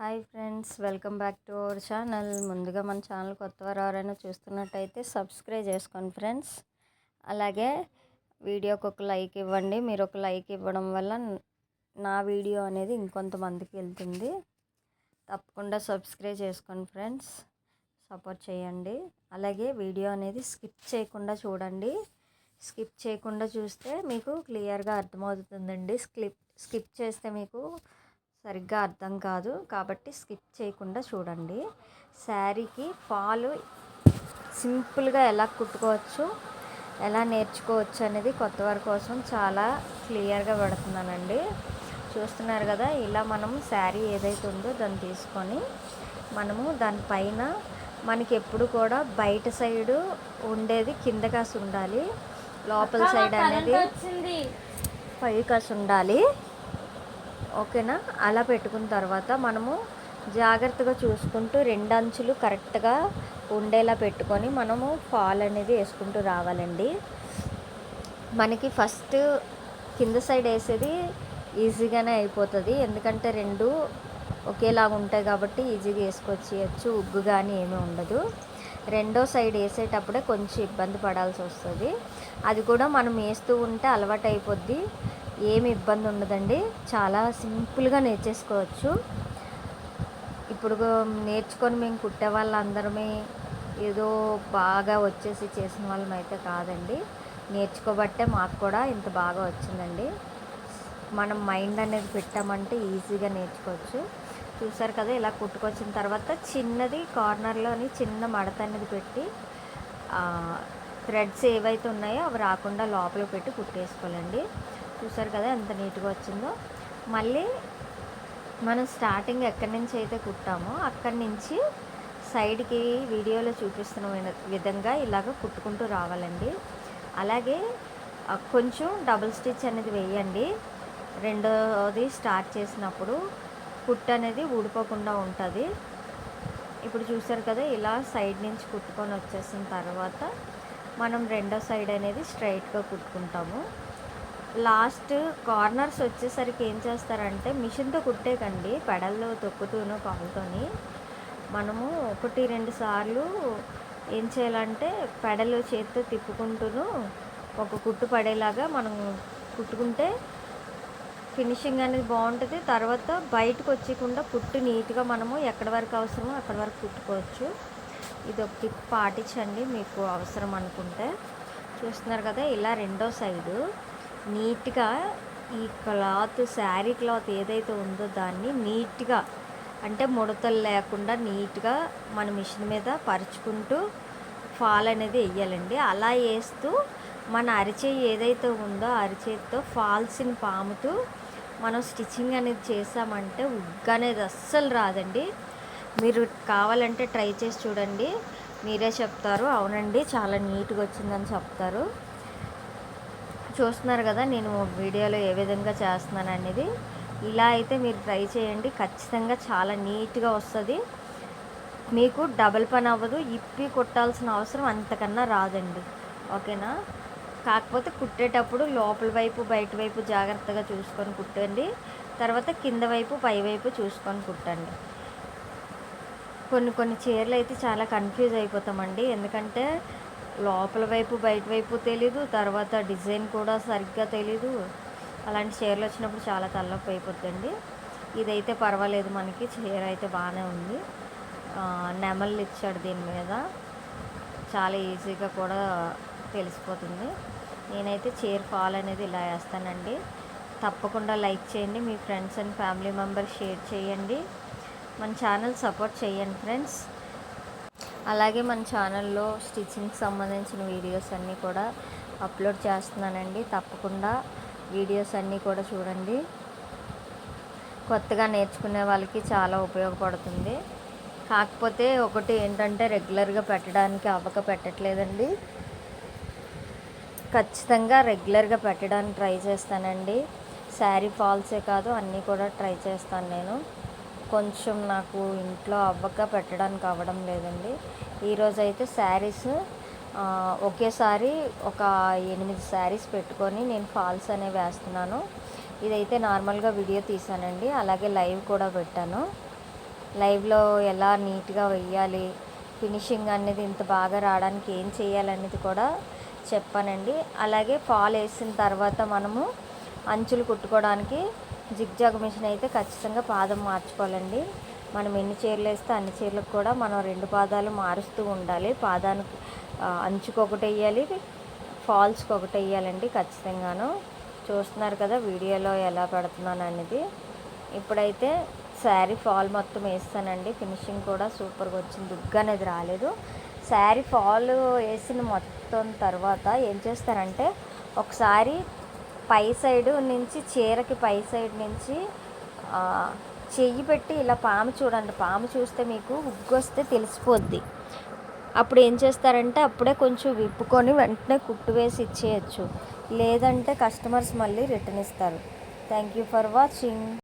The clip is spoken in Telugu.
Hi friends welcome back to our channel. ముందుగా మన ఛానల్ కొత్త వారు ఎవరైనా చూస్తున్నట్టయితే సబ్స్క్రైబ్ చేసుకోండి ఫ్రెండ్స్. అలాగే వీడియోకి ఒక లైక్ ఇవ్వండి. మీరు ఒక లైక్ ఇవ్వడం వల్ల నా వీడియో అనేది ఇంకొంతమందికి వెళ్తుంది. తప్పకుండా సబ్స్క్రైబ్ చేసుకోండి ఫ్రెండ్స్. సపోర్ట్ చేయండి. అలాగే వీడియో అనేది స్కిప్ చేయకుండా చూడండి. స్కిప్ చేయకుండా చూస్తే మీకు క్లియర్గా అర్థమవుతుందండి. స్కిప్ స్కిప్ చేస్తే మీకు సరిగ్గా అర్థం కాదు. కాబట్టి స్కిప్ చేయకుండా చూడండి. శారీకి ఫాలు సింపుల్గా ఎలా కుట్టుకోవచ్చు ఎలా నేర్చుకోవచ్చు అనేది కొత్త వారి కోసం చాలా క్లియర్గా పెడుతున్నానండి. చూస్తున్నారు కదా ఇలా మనం శారీ ఏదైతే ఉందో దాన్ని తీసుకొని మనము దానిపైన మనకి ఎప్పుడు కూడా బయట సైడు ఉండేది కింద కాసి ఉండాలి. లోపల సైడ్ అనేది పై కాసి ఉండాలి. ఓకేనా? అలా పెట్టుకున్న తర్వాత మనము జాగ్రత్తగా చూసుకుంటూ రెండు అంచులు కరెక్ట్గా ఉండేలా పెట్టుకొని మనము ఫాల్ అనేది వేసుకుంటూ రావాలండి. మనకి ఫస్ట్ కింద సైడ్ వేసేది ఈజీగానే అయిపోతుంది. ఎందుకంటే రెండు ఒకేలాగా ఉంటాయి కాబట్టి ఈజీగా వేసుకొచ్చేయచ్చు ఉగ్గు కానీ ఏమీ ఉండదు. రెండో సైడ్ వేసేటప్పుడే కొంచెం ఇబ్బంది పడాల్సి వస్తుంది. అది కూడా మనం వేస్తూ ఉంటే అలవాటు అయిపోద్ది ఏమి ఇబ్బంది ఉండదండి. చాలా సింపుల్గా నేర్చేసుకోవచ్చు. ఇప్పుడు నేర్చుకొని మేము కుట్టే వాళ్ళందరమే ఏదో బాగా వచ్చేసి చేసిన వాళ్ళం అయితే కాదండి. నేర్చుకోబట్టే మాకు కూడా ఇంత బాగా వచ్చిందండి. మనం మైండ్ అనేది పెట్టామంటే ఈజీగా నేర్చుకోవచ్చు. చూసారు కదా ఇలా కుట్టుకొచ్చిన తర్వాత చిన్నది కార్నర్లోని చిన్న మడత అనేది పెట్టి థ్రెడ్స్ ఏవైతే ఉన్నాయో అవి రాకుండా లోపల పెట్టి కుట్టేసుకోవాలండి. చూసారు కదా ఎంత నీట్గా వచ్చిందో. మళ్ళీ మనం స్టార్టింగ్ ఎక్కడి నుంచి అయితే కుట్టామో అక్కడి నుంచి సైడ్కి వీడియోలో చూపిస్తున్న విధంగా ఇలాగ కుట్టుకుంటూ రావాలండి. అలాగే కొంచెం డబుల్ స్టిచ్ అనేది వేయండి. రెండోది స్టార్ట్ చేసినప్పుడు కుట్టు అనేది ఊడిపోకుండా ఉంటుంది. ఇప్పుడు చూసారు కదా ఇలా సైడ్ నుంచి కుట్టుకొని వచ్చేసిన తర్వాత మనం రెండో సైడ్ అనేది స్ట్రైట్గా కుట్టుకుంటాము. లాస్ట్ కార్నర్స్ వచ్చేసరికి ఏం చేస్తారంటే మిషన్తో కుట్టేకండి పెడల్లో తొక్కుతూను కాలుతోని మనము ఒకటి రెండు సార్లు ఏం చేయాలంటే పెడలు చేతితో తిప్పుకుంటూను ఒక కుట్టు పడేలాగా మనం కుట్టుకుంటే ఫినిషింగ్ అనేది బాగుంటుంది. తర్వాత బయటకు వచ్చకుండా పుట్టు నీట్గా మనము ఎక్కడి వరకు అవసరమో అక్కడి వరకు కుట్టుకోవచ్చు. ఇది ఒక టిప్ పాటించండి మీకు అవసరం అనుకుంటే. చూస్తున్నారు కదా ఇలా రెండో సైడు. నీట్గా ఈ క్లాత్ శారీ క్లాత్ ఏదైతే ఉందో దాన్ని నీట్గా అంటే ముడతలు లేకుండా నీట్గా మన మిషన్ మీద పరుచుకుంటూ ఫాల్ అనేది వేయాలండి అలా వేస్తూ మన అరిచేయి ఏదైతే ఉందో అరిచేతితో ఫాల్స్ని పాముతూ మనం స్టిచ్చింగ్ అనేది చేసామంటే ఉగ్గు అనేది అస్సలు రాదండి. మీరు కావాలంటే ట్రై చేసి చూడండి. మీరే చెప్తారు. అవునండి చాలా నీట్గా వచ్చిందని చెప్తారు. చూస్తున్నారు కదా నేను వీడియోలో ఏ విధంగా చేస్తున్నాను అనేది. ఇలా అయితే మీరు ట్రై చేయండి. ఖచ్చితంగా చాలా నీట్గా వస్తుంది. మీకు డబల్ పని అవ్వదు. ఇప్పి కుట్టాల్సిన అవసరం అంతకన్నా రాదండి. ఓకేనా? కాకపోతే కుట్టేటప్పుడు లోపల వైపు బయట వైపు జాగ్రత్తగా చూసుకొని కుట్టండి. తర్వాత కింద వైపు పై వైపు చూసుకొని కుట్టండి. కొన్ని కొన్ని చీరలు అయితే చాలా కన్ఫ్యూజ్ అయిపోతామండి. ఎందుకంటే లోపల వైపు బయట వైపు తెలీదు. తర్వాత డిజైన్ కూడా సరిగ్గా తెలీదు. అలాంటి చీరలు వచ్చినప్పుడు చాలా తలనొప్పి అయిపోద్దండి. ఇదైతే పర్వాలేదు మనకి. చీర అయితే బాగానే ఉంది. నెమళ్ళు ఇచ్చాడు దీని మీద. చాలా ఈజీగా కూడా తెలిసిపోతుంది. నేనైతే చీర ఫాల్ అనేది ఇలా వేస్తానండి. తప్పకుండా లైక్ చేయండి. మీ friends and family members share చేయండి. మన ఛానల్ సపోర్ట్ చేయండి ఫ్రెండ్స్. అలాగే మన ఛానల్లో స్టిచ్చింగ్కి సంబంధించిన వీడియోస్ అన్నీ కూడా అప్లోడ్ చేస్తున్నానండి. తప్పకుండా వీడియోస్ అన్నీ కూడా చూడండి. కొత్తగా నేర్చుకునే వాళ్ళకి చాలా ఉపయోగపడుతుంది. కాకపోతే ఒకటి ఏంటంటే రెగ్యులర్గా పెట్టడానికి అవ్వక పెట్టట్లేదండి. ఖచ్చితంగా రెగ్యులర్గా పెట్టడానికి ట్రై చేస్తానండి. శారీ ఫాల్సే కాదు అన్నీ కూడా ట్రై చేస్తాను నేను. కొంచెం నాకు ఇంట్లో అవ్వక పెట్టడానికి అవ్వడం లేదండి. ఈరోజు అయితే శారీస్ ఒకేసారి ఒక ఎనిమిది శారీస్ పెట్టుకొని నేను ఫాల్స్ అనేవి వేస్తున్నాను. ఇదైతే నార్మల్గా వీడియో తీసానండి అలాగే లైవ్ కూడా పెట్టాను. లైవ్లో ఎలా నీట్గా వెయ్యాలి ఫినిషింగ్ అనేది ఇంత బాగా రావడానికి ఏం చేయాలనేది కూడా చెప్పానండి. అలాగే ఫాల్ వేసిన తర్వాత మనము అంచులు కుట్టుకోవడానికి జిగ్జాగ్ మిషన్ అయితే ఖచ్చితంగా పాదం మార్చుకోవాలండి. మనం ఎన్ని చీరలు వేస్తే అన్ని చీరలకు కూడా మనం రెండు పాదాలు మారుస్తూ ఉండాలి. పాదానికి అంచుకు ఒకటి వేయాలి ఫాల్స్కి ఒకటి వేయాలండి ఖచ్చితంగాను. చూస్తున్నారు కదా వీడియోలో ఎలా పెడుతున్నాను అనేది. ఇప్పుడైతే శారీ ఫాల్ మొత్తం వేస్తానండి. ఫినిషింగ్ కూడా సూపర్గా వచ్చింది. దుగ్గు అనేది రాలేదు. శారీ ఫాల్ వేసిన మొత్తం తర్వాత ఏం చేస్తారంటే ఒకసారి పై సైడ్ నుంచి చీరకి పై సైడ్ నుంచి చెయ్యి పెట్టి ఇలా పాము చూడండి. పాము చూస్తే మీకు ఉగ్గు వస్తే తెలిసిపోద్ది. అప్పుడు ఏం చేస్తారంటే అప్పుడే కొంచెం విప్పుకొని వెంటనే కుట్టు వేసి ఇచ్చేయచ్చు. లేదంటే కస్టమర్స్ మళ్ళీ రిటర్న్ ఇస్తారు. Thank you for watching.